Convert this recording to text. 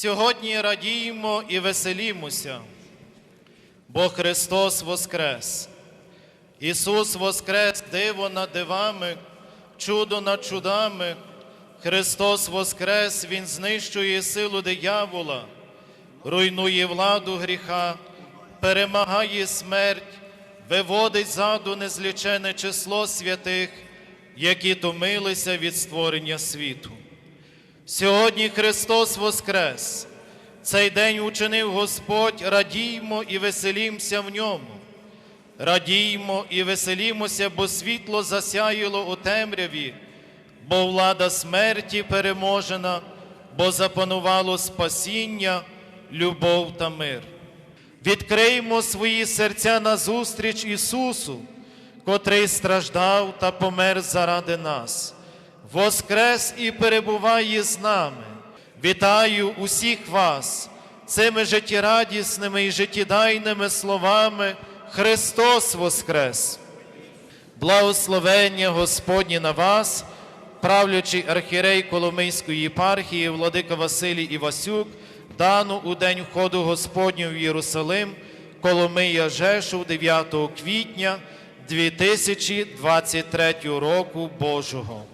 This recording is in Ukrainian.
Сьогодні радіємо і веселімося, бо Христос Воскрес. Ісус Воскрес, диво над дивами, чудо над чудами. Христос Воскрес, Він знищує силу диявола, руйнує владу гріха, перемагає смерть, виводить заду незлічене число святих, які томилися від створення світу. Сьогодні Христос Воскрес. Цей день учинив Господь, радіймо і веселімося в ньому. Радіймо і веселімося, бо світло засяяло у темряві, бо влада смерті переможена, бо запанувало спасіння, любов та мир. Відкриймо свої серця назустріч Ісусу, котрий страждав та помер заради нас. Воскрес і перебуває з нами. Вітаю усіх вас цими життєрадісними і життєдайними словами Христос Воскрес! Благословення Господнє на вас, правлячий архірей Коломийської єпархії, владика Василій Івасюк, дану у день входу Господнього в Єрусалим, Коломия Жешув 9 квітня 2023 року Божого.